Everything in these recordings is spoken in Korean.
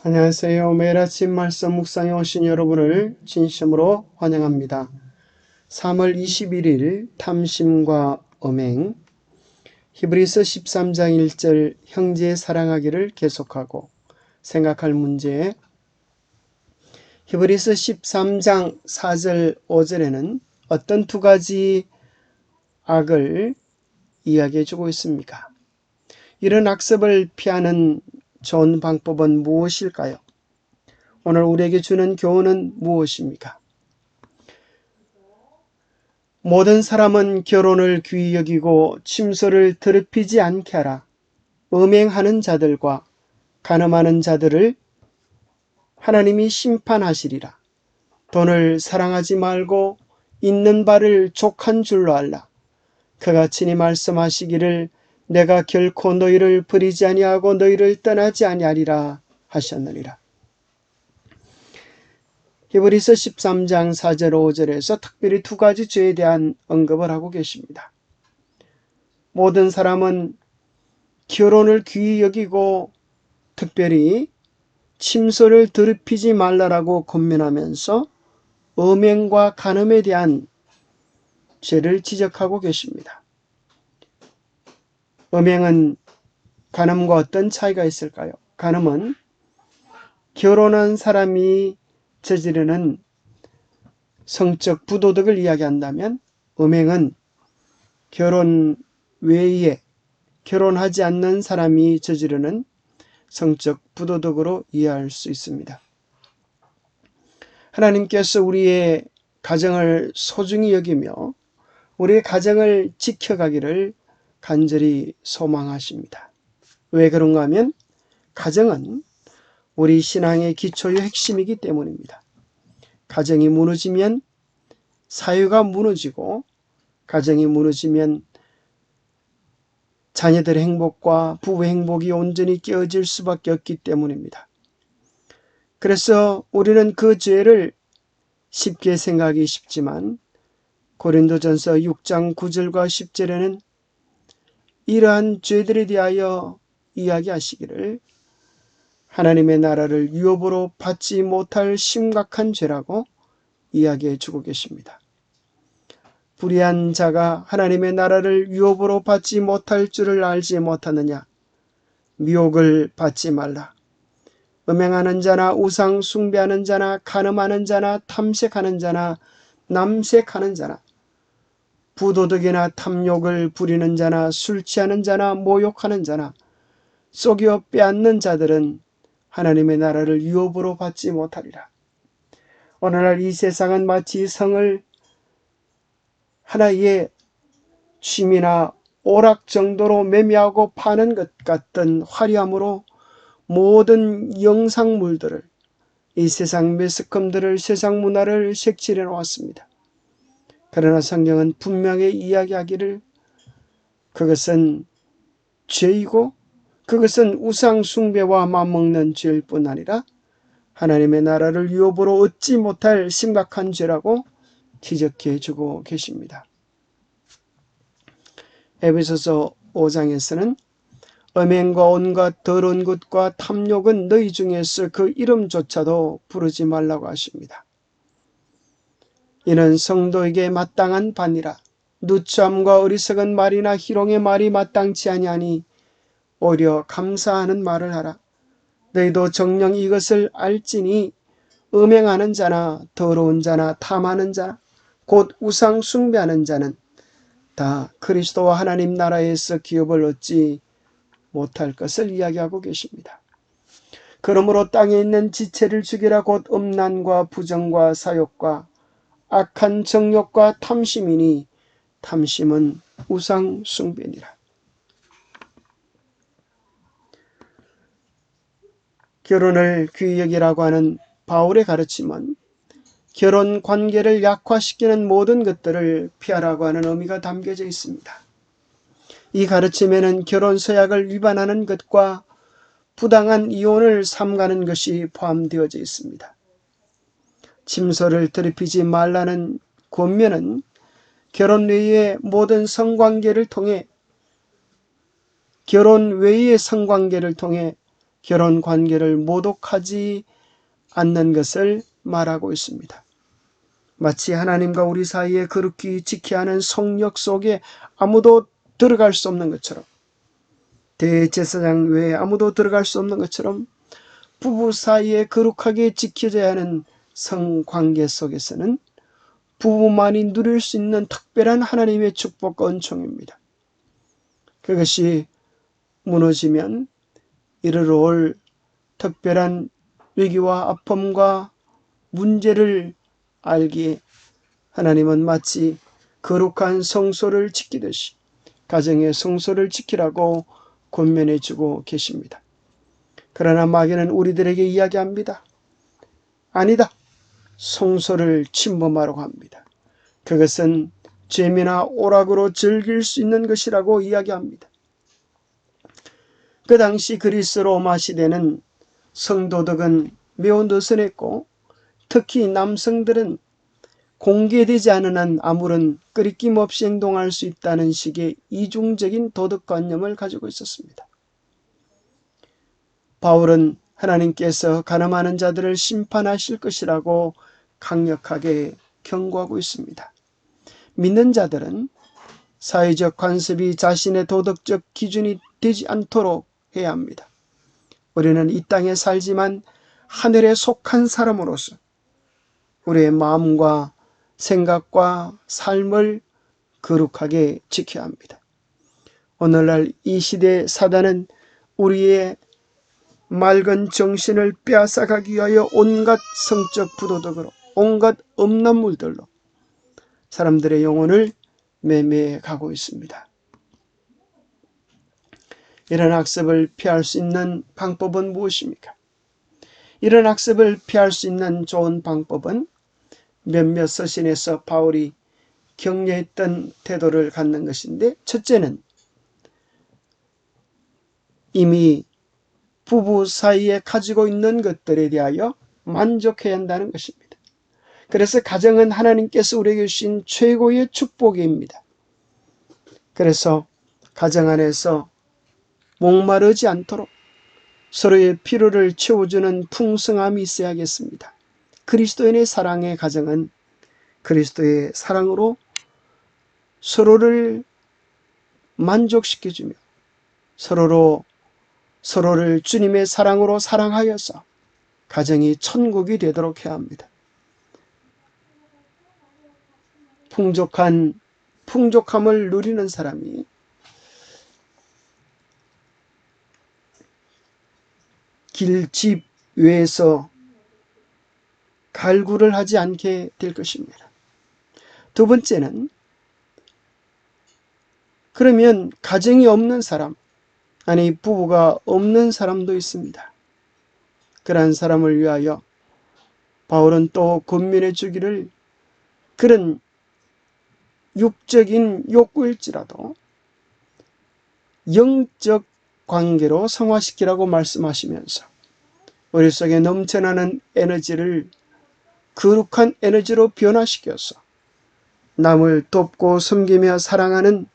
안녕하세요. 매일 아침 말씀 묵상에 오신 여러분을 진심으로 환영합니다. 3월 21일 탐심과 음행 히브리서 13장 1절 형제 사랑하기를 계속하고 생각할 문제 히브리서 13장 4절 5절에는 어떤 두 가지 악을 이야기해 주고 있습니까? 이런 악습을 피하는 좋은 방법은 무엇일까요? 오늘 우리에게 주는 교훈은 무엇입니까? 모든 사람은 결혼을 귀히 여기고 침소를 더럽히지 않게 하라. 음행하는 자들과 가늠하는 자들을 하나님이 심판하시리라. 돈을 사랑하지 말고 있는 바를 족한 줄로 알라. 친히 말씀하시기를 내가 결코 너희를 버리지 아니하고 너희를 떠나지 아니하리라 하셨느니라. 히브리서 13장 4절 5절에서 특별히 두 가지 죄에 대한 언급을 하고 계십니다. 모든 사람은 결혼을 귀히 여기고 특별히 침소를 더럽히지 말라라고 권면하면서 음행과 간음에 대한 죄를 지적하고 계십니다. 음행은 간음과 어떤 차이가 있을까요? 간음은 결혼한 사람이 저지르는 성적 부도덕을 이야기한다면 음행은 결혼 외에 결혼하지 않는 사람이 저지르는 성적 부도덕으로 이해할 수 있습니다. 하나님께서 우리의 가정을 소중히 여기며 우리의 가정을 지켜가기를 간절히 소망하십니다. 왜 그런가 하면 가정은 우리 신앙의 기초의 핵심이기 때문입니다. 가정이 무너지면 사회가 무너지고 가정이 무너지면 자녀들의 행복과 부부의 행복이 온전히 깨어질 수밖에 없기 때문입니다. 그래서 우리는 그 죄를 쉽게 생각하기 쉽지만 고린도전서 6장 9절과 10절에는 이러한 죄들에 대하여 이야기하시기를 하나님의 나라를 유업으로 받지 못할 심각한 죄라고 이야기해 주고 계십니다. 불의한 자가 하나님의 나라를 유업으로 받지 못할 줄을 알지 못하느냐? 미혹을 받지 말라. 음행하는 자나 우상 숭배하는 자나 간음하는 자나 탐색하는 자나 남색하는 자나 부도덕이나 탐욕을 부리는 자나 술 취하는 자나 모욕하는 자나 속여 빼앗는 자들은 하나님의 나라를 유업으로 받지 못하리라. 오늘날 이 세상은 마치 성을 하나의 취미나 오락 정도로 매매하고 파는 것 같던 화려함으로 모든 영상물들을 이 세상 매스컴들을 세상 문화를 색칠해 놓았습니다. 그러나 성경은 분명히 이야기하기를 그것은 죄이고 그것은 우상 숭배와 맞먹는 죄일 뿐 아니라 하나님의 나라를 유업으로 얻지 못할 심각한 죄라고 지적해 주고 계십니다. 에베소서 5장에서는 음행과 온갖 더러운 것과 탐욕은 너희 중에서 그 이름조차도 부르지 말라고 하십니다. 이는 성도에게 마땅한 반이라 누추함과 어리석은 말이나 희롱의 말이 마땅치 아니하니 오히려 감사하는 말을 하라. 너희도 정령 이것을 알지니 음행하는 자나 더러운 자나 탐하는 자, 곧 우상 숭배하는 자는 다 그리스도와 하나님 나라에서 기업을 얻지 못할 것을 이야기하고 계십니다. 그러므로 땅에 있는 지체를 죽이라 곧 음란과 부정과 사욕과 악한 정욕과 탐심이니 탐심은 우상 숭배니라. 결혼을 귀히 여기라고 하는 바울의 가르침은 결혼 관계를 약화시키는 모든 것들을 피하라고 하는 의미가 담겨져 있습니다. 이 가르침에는 결혼 서약을 위반하는 것과 부당한 이혼을 삼가는 것이 포함되어져 있습니다. 침소를 더럽히지 말라는 권면은 결혼 외의 모든 성관계를 통해 결혼 외의 성관계를 통해 결혼 관계를 모독하지 않는 것을 말하고 있습니다. 마치 하나님과 우리 사이에 그렇게 지켜야 하는 성역 속에 아무도 들어갈 수 없는 것처럼 대제사장 외에 아무도 들어갈 수 없는 것처럼 부부 사이에 거룩하게 지켜져야 하는 성관계 속에서는 부부만이 누릴 수 있는 특별한 하나님의 축복과 은총입니다. 그것이 무너지면 이르러 올 특별한 위기와 아픔과 문제를 알기에 하나님은 마치 거룩한 성소를 지키듯이 가정의 성소를 지키라고 권면해 주고 계십니다. 그러나 마귀는 우리들에게 이야기합니다. 아니다. 성소를 침범하려고 합니다. 그것은 죄미나 오락으로 즐길 수 있는 것이라고 이야기합니다. 그 당시 그리스 로마 시대는 성도덕은 매우 느슨했고 특히 남성들은 공개되지 않은 한 아무런 끄리낌 없이 행동할 수 있다는 식의 이중적인 도덕관념을 가지고 있었습니다. 바울은 하나님께서 가늠하는 자들을 심판하실 것이라고 강력하게 경고하고 있습니다. 믿는 자들은 사회적 관습이 자신의 도덕적 기준이 되지 않도록 해야 합니다. 우리는 이 땅에 살지만 하늘에 속한 사람으로서 우리의 마음과 생각과 삶을 거룩하게 지켜야 합니다. 오늘날 이 시대 사단은 우리의 맑은 정신을 빼앗아가기 위하여 온갖 성적 부도덕으로 온갖 음란물들로 사람들의 영혼을 매매해 가고 있습니다. 이런 학습을 피할 수 있는 방법은 무엇입니까? 이런 학습을 피할 수 있는 좋은 방법은 몇몇 서신에서 바울이 격려했던 태도를 갖는 것인데 첫째는 이미 부부 사이에 가지고 있는 것들에 대하여 만족해야 한다는 것입니다. 그래서 가정은 하나님께서 우리에게 주신 최고의 축복입니다. 그래서 가정 안에서 목마르지 않도록 서로의 필요를 채워주는 풍성함이 있어야겠습니다. 그리스도인의 사랑의 가정은 그리스도의 사랑으로 서로를 만족시켜주며 서로로 서로를 주님의 사랑으로 사랑하여서 가정이 천국이 되도록 해야 합니다. 풍족한 풍족함을 누리는 사람이 길집 외에서 갈구를 하지 않게 될 것입니다. 두 번째는 그러면 가정이 없는 사람, 아니 부부가 없는 사람도 있습니다. 그러한 사람을 위하여 바울은 또 권면해 주기를 그런 육적인 욕구일지라도 영적 관계로 성화시키라고 말씀하시면서 우리 속에 넘쳐나는 에너지를 거룩한 에너지로 변화시켜서 남을 돕고 섬기며 사랑하는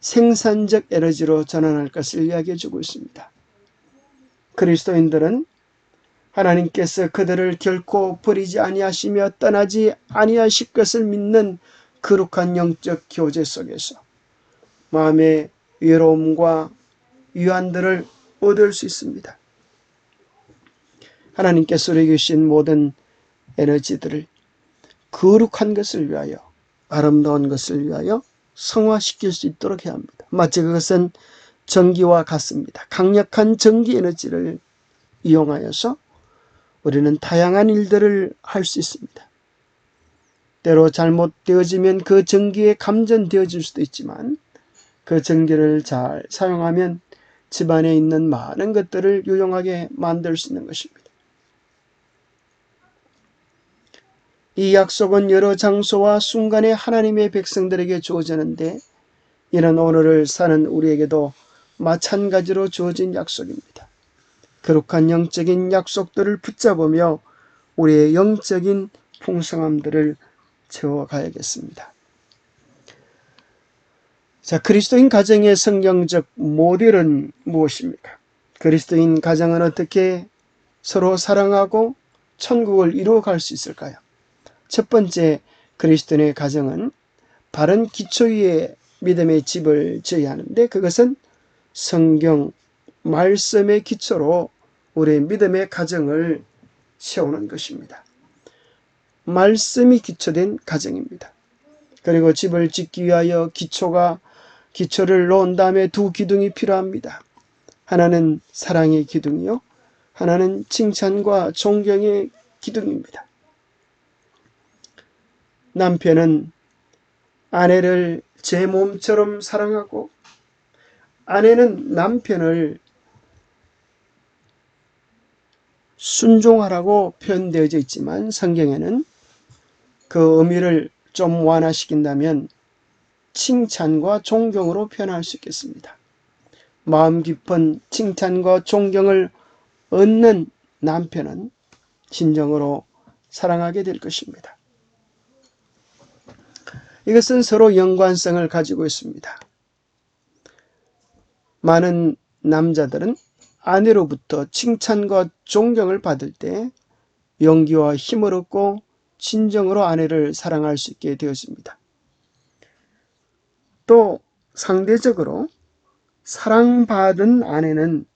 생산적 에너지로 전환할 것을 이야기해 주고 있습니다. 그리스도인들은 하나님께서 그들을 결코 버리지 아니하시며 떠나지 아니하실 것을 믿는 거룩한 영적 교제 속에서 마음의 외로움과 유한들을 얻을 수 있습니다. 하나님께서 우리에게 주신 모든 에너지들을 거룩한 것을 위하여 아름다운 것을 위하여 성화시킬 수 있도록 해야 합니다. 마치 그것은 전기와 같습니다. 강력한 전기 에너지를 이용하여서 우리는 다양한 일들을 할 수 있습니다. 때로 잘못되어지면 그 전기에 감전되어질 수도 있지만 그 전기를 잘 사용하면 집안에 있는 많은 것들을 유용하게 만들 수 있는 것입니다. 이 약속은 여러 장소와 순간에 하나님의 백성들에게 주어지는데 이는 오늘을 사는 우리에게도 마찬가지로 주어진 약속입니다. 거룩한 영적인 약속들을 붙잡으며 우리의 영적인 풍성함들을 채워가야겠습니다. 자, 그리스도인 가정의 성경적 모델은 무엇입니까? 그리스도인 가정은 어떻게 서로 사랑하고 천국을 이루어갈 수 있을까요? 첫 번째 그리스도인의 가정은 바른 기초 위에 믿음의 집을 지어야 하는데 그것은 성경 말씀의 기초로 우리의 믿음의 가정을 세우는 것입니다. 말씀이 기초된 가정입니다. 그리고 집을 짓기 위하여 기초가 기초를 놓은 다음에 두 기둥이 필요합니다. 하나는 사랑의 기둥이요. 하나는 칭찬과 존경의 기둥입니다. 남편은 아내를 제 몸처럼 사랑하고 아내는 남편을 순종하라고 표현되어져 있지만 성경에는 그 의미를 좀 완화시킨다면 칭찬과 존경으로 표현할 수 있겠습니다. 마음 깊은 칭찬과 존경을 얻는 남편은 진정으로 사랑하게 될 것입니다. 이것은 서로 연관성을 가지고 있습니다. 많은 남자들은 아내로부터 칭찬과 존경을 받을 때 용기와 힘을 얻고 진정으로 아내를 사랑할 수 있게 되었습니다. 또 상대적으로 사랑받은 아내는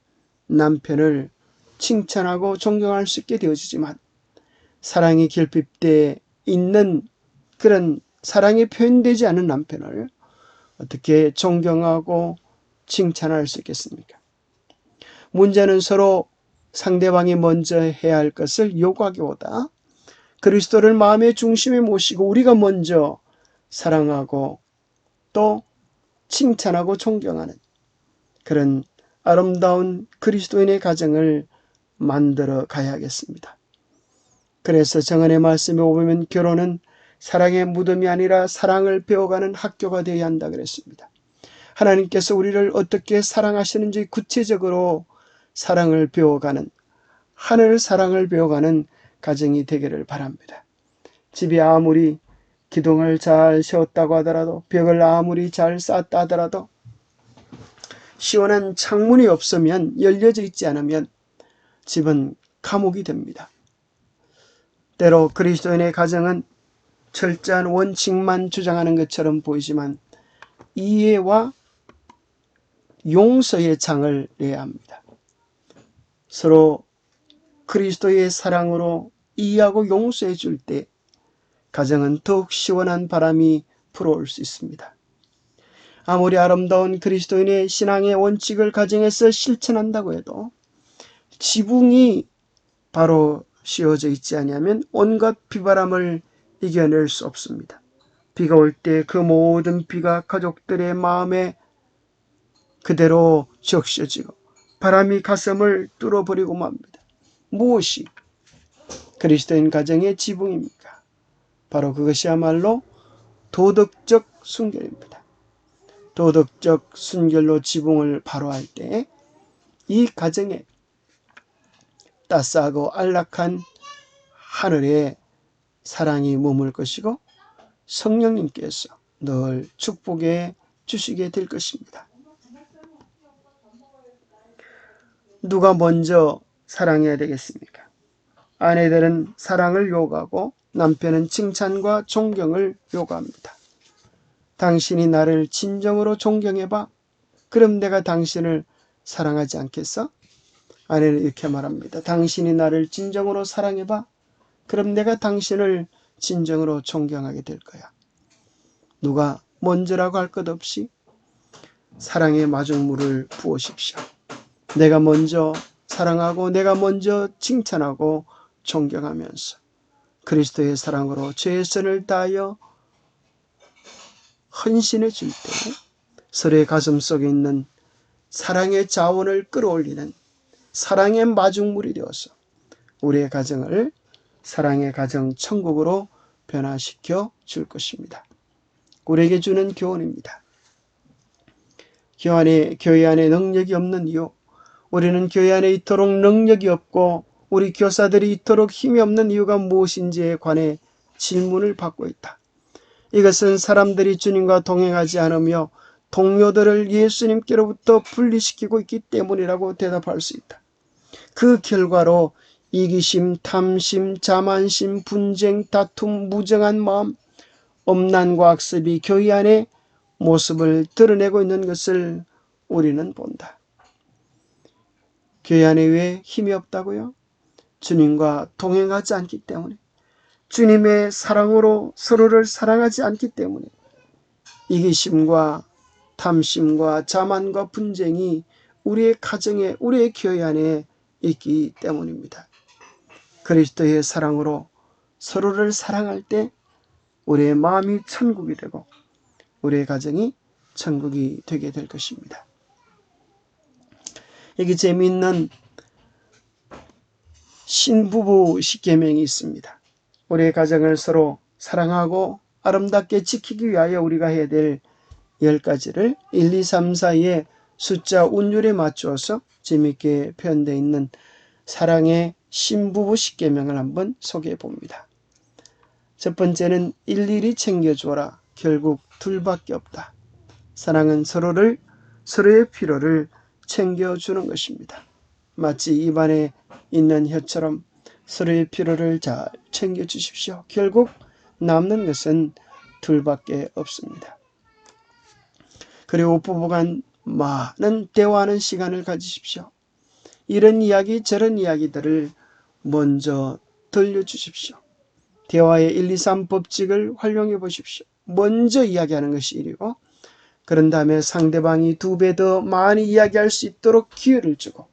남편을 칭찬하고 존경할 수 있게 되어지지만 사랑이 결핍돼 있는 그런 사랑이 표현되지 않은 남편을 어떻게 존경하고 칭찬할 수 있겠습니까? 문제는 서로 상대방이 먼저 해야 할 것을 요구하기보다 그리스도를 마음의 중심에 모시고 우리가 먼저 사랑하고 또 칭찬하고 존경하는 그런 아름다운 그리스도인의 가정을 만들어 가야겠습니다. 그래서 정언의 말씀에 보면 결혼은 사랑의 무덤이 아니라 사랑을 배워가는 학교가 되어야 한다 그랬습니다. 하나님께서 우리를 어떻게 사랑하시는지 구체적으로 사랑을 배워가는 하늘 사랑을 배워가는 가정이 되기를 바랍니다. 집이 아무리 기둥을 잘 세웠다고 하더라도 벽을 아무리 잘 쌓았다 하더라도 시원한 창문이 없으면 열려져 있지 않으면 집은 감옥이 됩니다. 때로 그리스도인의 가정은 철저한 원칙만 주장하는 것처럼 보이지만 이해와 용서의 장을 내야 합니다. 서로 그리스도의 사랑으로 이해하고 용서해 줄 때 가정은 더욱 시원한 바람이 불어올 수 있습니다. 아무리 아름다운 그리스도인의 신앙의 원칙을 가정에서 실천한다고 해도 지붕이 바로 씌워져 있지 아니하면 온갖 비바람을 이겨낼 수 없습니다. 비가 올 때 그 모든 비가 가족들의 마음에 그대로 적셔지고 바람이 가슴을 뚫어버리고 맙니다. 무엇이 그리스도인 가정의 지붕입니까? 바로 그것이야말로 도덕적 순결입니다. 도덕적 순결로 지붕을 바로할 때 이 가정에 따스하고 안락한 하늘에 사랑이 머물 것이고 성령님께서 늘 축복해 주시게 될 것입니다. 누가 먼저 사랑해야 되겠습니까? 아내들은 사랑을 요구하고 남편은 칭찬과 존경을 요구합니다. 당신이 나를 진정으로 존경해봐. 그럼 내가 당신을 사랑하지 않겠어? 아내는 이렇게 말합니다. 당신이 나를 진정으로 사랑해봐. 그럼 내가 당신을 진정으로 존경하게 될 거야. 누가 먼저라고 할 것 없이 사랑의 마중물을 부으십시오. 내가 먼저 사랑하고 내가 먼저 칭찬하고 존경하면서 그리스도의 사랑으로 최선을 다하여 헌신해 줄 때 서로의 가슴 속에 있는 사랑의 자원을 끌어올리는 사랑의 마중물이 되어서 우리의 가정을 사랑의 가정 천국으로 변화시켜 줄 것입니다. 우리에게 주는 교훈입니다. 교회 교회 안에 능력이 없는 이유, 우리는 교회 안에 이토록 능력이 없고 우리 교사들이 이토록 힘이 없는 이유가 무엇인지에 관해 질문을 받고 있다. 이것은 사람들이 주님과 동행하지 않으며 동료들을 예수님께로부터 분리시키고 있기 때문이라고 대답할 수 있다. 그 결과로 이기심, 탐심, 자만심, 분쟁, 다툼, 무정한 마음, 엄난과 악습이 교회 안에 모습을 드러내고 있는 것을 우리는 본다. 교회 안에 왜 힘이 없다고요? 주님과 동행하지 않기 때문에 주님의 사랑으로 서로를 사랑하지 않기 때문에 이기심과 탐심과 자만과 분쟁이 우리의 가정에 우리의 교회 안에 있기 때문입니다. 그리스도의 사랑으로 서로를 사랑할 때 우리의 마음이 천국이 되고 우리의 가정이 천국이 되게 될 것입니다. 여기 재미있는 신부부 십계명이 있습니다. 우리의 가정을 서로 사랑하고 아름답게 지키기 위하여 우리가 해야 될 10가지를 1, 2, 3, 4의 숫자 운율에 맞추어서 재미있게 표현되어 있는 사랑의 신부부 십계명을 한번 소개해 봅니다. 첫 번째는 일일이 챙겨주어라. 결국 둘밖에 없다. 사랑은 서로를 서로의 필요를 챙겨주는 것입니다. 마치 입안에 있는 혀처럼 서로의 필요를 잘 챙겨주십시오. 결국 남는 것은 둘밖에 없습니다. 그리고 부부간 많은 대화하는 시간을 가지십시오. 이런 이야기 저런 이야기들을 먼저 들려주십시오. 대화의 1, 2, 3 법칙을 활용해 보십시오. 먼저 이야기하는 것이 일이고 그런 다음에 상대방이 두 배 더 많이 이야기할 수 있도록 기회를 주고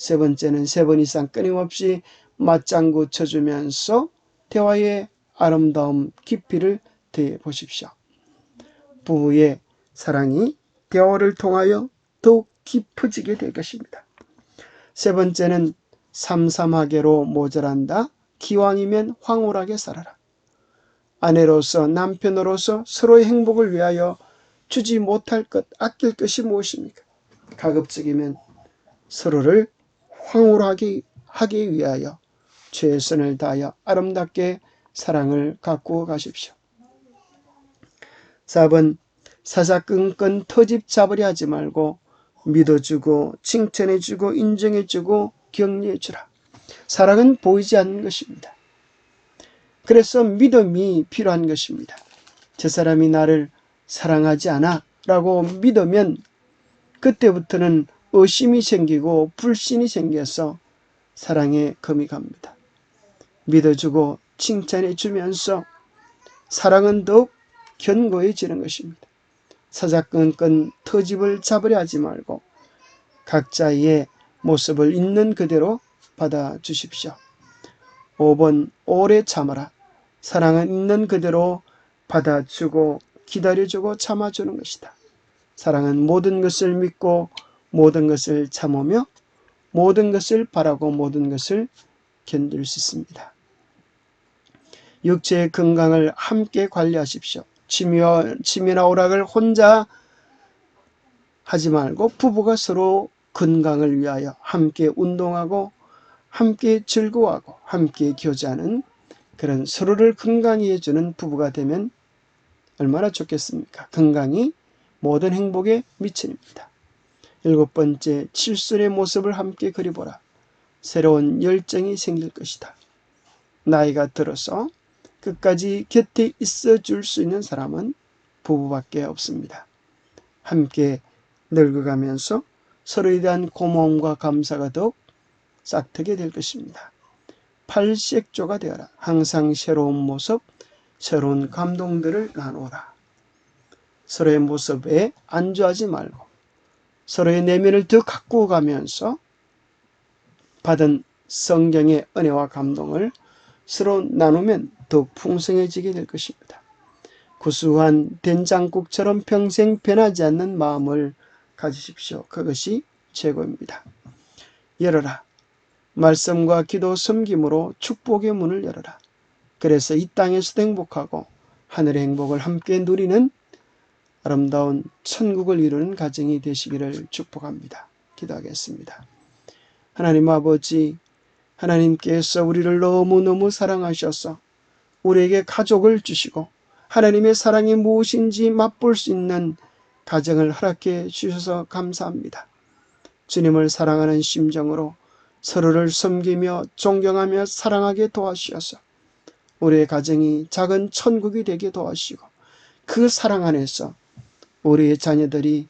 세 번째는 세 번 이상 끊임없이 맞장구 쳐주면서 대화의 아름다움 깊이를 더해 보십시오. 부부의 사랑이 대화를 통하여 더욱 깊어지게 될 것입니다. 세 번째는 삼삼하게로 모자란다. 기왕이면 황홀하게 살아라. 아내로서 남편으로서 서로의 행복을 위하여 주지 못할 것, 아낄 것이 무엇입니까? 가급적이면 서로를 황홀하게 하기 위하여 최선을 다하여 아름답게 사랑을 갖고 가십시오. 4번 사사건건 터집 잡으려 하지 말고 믿어주고 칭찬해주고 인정해주고 격려해주라. 사랑은 보이지 않는 것입니다. 그래서 믿음이 필요한 것입니다. 저 사람이 나를 사랑하지 않아 라고 믿으면 그때부터는 의심이 생기고 불신이 생겨서 사랑에 금이 갑니다. 믿어주고 칭찬해 주면서 사랑은 더욱 견고해지는 것입니다. 사사건건 터집을 잡으려 하지 말고 각자의 모습을 있는 그대로 받아주십시오. 5번 오래 참아라. 사랑은 있는 그대로 받아주고 기다려주고 참아주는 것이다. 사랑은 모든 것을 믿고 모든 것을 참으며 모든 것을 바라고 모든 것을 견딜 수 있습니다. 육체의 건강을 함께 관리하십시오. 취미와, 취미나 오락을 혼자 하지 말고 부부가 서로 건강을 위하여 함께 운동하고 함께 즐거워하고 함께 교제하는 그런 서로를 건강히 해주는 부부가 되면 얼마나 좋겠습니까? 건강이 모든 행복의 미천입니다. 일곱 번째, 칠순의 모습을 함께 그려보라. 새로운 열정이 생길 것이다. 나이가 들어서 끝까지 곁에 있어 줄 수 있는 사람은 부부밖에 없습니다. 함께 늙어가면서 서로에 대한 고마움과 감사가 더욱 싹트게 될 것입니다. 팔색조가 되어라. 항상 새로운 모습, 새로운 감동들을 나누어라. 서로의 모습에 안주하지 말고 서로의 내면을 더 가꾸어 가면서 받은 성경의 은혜와 감동을 서로 나누면 더 풍성해지게 될 것입니다. 구수한 된장국처럼 평생 변하지 않는 마음을 가지십시오. 그것이 최고입니다. 열어라. 말씀과 기도 섬김으로 축복의 문을 열어라. 그래서 이 땅에서도 행복하고 하늘의 행복을 함께 누리는 아름다운 천국을 이루는 가정이 되시기를 축복합니다. 기도하겠습니다. 하나님 아버지, 하나님께서 우리를 너무너무 사랑하셔서 우리에게 가족을 주시고 하나님의 사랑이 무엇인지 맛볼 수 있는 가정을 허락해 주셔서 감사합니다. 주님을 사랑하는 심정으로 서로를 섬기며 존경하며 사랑하게 도와주셔서 우리의 가정이 작은 천국이 되게 도와주시고 그 사랑 안에서 우리의 자녀들이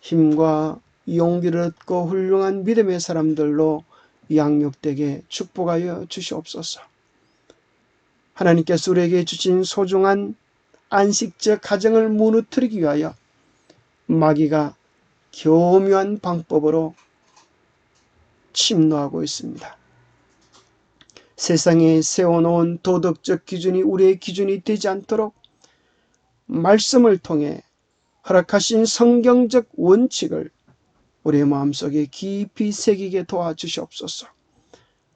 힘과 용기를 얻고 훌륭한 믿음의 사람들로 양육되게 축복하여 주시옵소서. 하나님께서 우리에게 주신 소중한 안식적 가정을 무너뜨리기 위하여 마귀가 교묘한 방법으로 침노하고 있습니다. 세상에 세워놓은 도덕적 기준이 우리의 기준이 되지 않도록 말씀을 통해 허락하신 성경적 원칙을 우리의 마음속에 깊이 새기게 도와주시옵소서.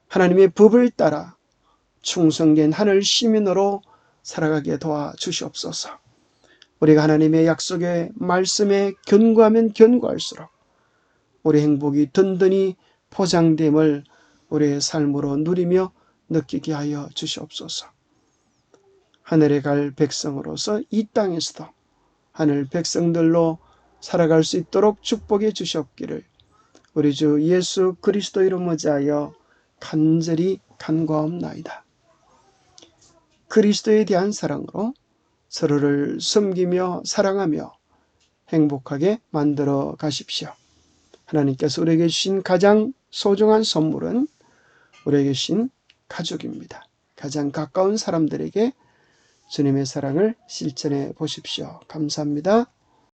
하나님의 법을 따라 충성된 하늘 시민으로 살아가게 도와주시옵소서. 우리가 하나님의 약속의 말씀에 견고하면 견고할수록 우리 행복이 든든히 포장됨을 우리의 삶으로 누리며 느끼게 하여 주시옵소서. 하늘에 갈 백성으로서 이 땅에서도 하늘 백성들로 살아갈 수 있도록 축복해 주시옵기를 우리 주 예수 그리스도 이름으로 자하여 간절히 간과옵나이다. 그리스도에 대한 사랑으로 서로를 섬기며 사랑하며 행복하게 만들어 가십시오. 하나님께서 우리에게 주신 가장 소중한 선물은 우리에게 주신 가족입니다. 가장 가까운 사람들에게 주님의 사랑을 실천해 보십시오. 감사합니다.